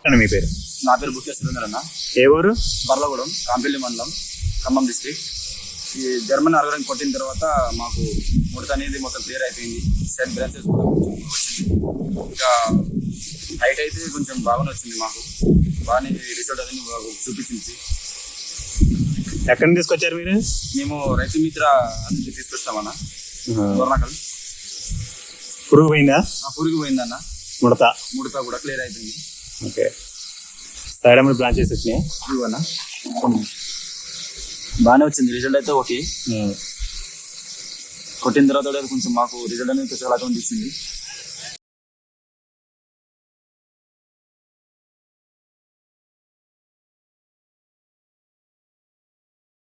చెప్పండి మీ పేరు? నా పేరు బుక్కే సురేందర్ అన్న. ఏ ఊరు? బర్లగూడెం కాంపల్లి మండలం ఖమ్మం డిస్ట్రిక్ట్ ఈ జర్మన్ ఆర్గానిక్ కొట్టిన తర్వాత మాకు ముడత అనేది మొత్తం క్లియర్ అయిపోయింది. సెట్ బ్రాంచెస్ కూడా కొంచెం వచ్చింది. ఇంకా హైట్ అయితే కొంచెం బాగానే వచ్చింది మాకు. బాగానే రిజల్ట్ మాకు చూపించింది. ఎక్కడి నుంచి తీసుకొచ్చారు మీరు? మేము రైతు మిత్ర నుంచి తీసుకొస్తామన్న దొరనకల్ పురుగు పోయిందా? పురుగు పోయిందన్న. ముడత. ముడత కూడా క్లియర్ అయిపోయింది. ఓకే. మీద బ్రాంచెస్ వచ్చినాయి పురుగు అన్న బాగానే వచ్చింది. రిజల్ట్ అయితే ఓకే. కొట్టిన తర్వాత కొంచెం మాకు రిజల్ట్ అనేది చాలా ఇచ్చింది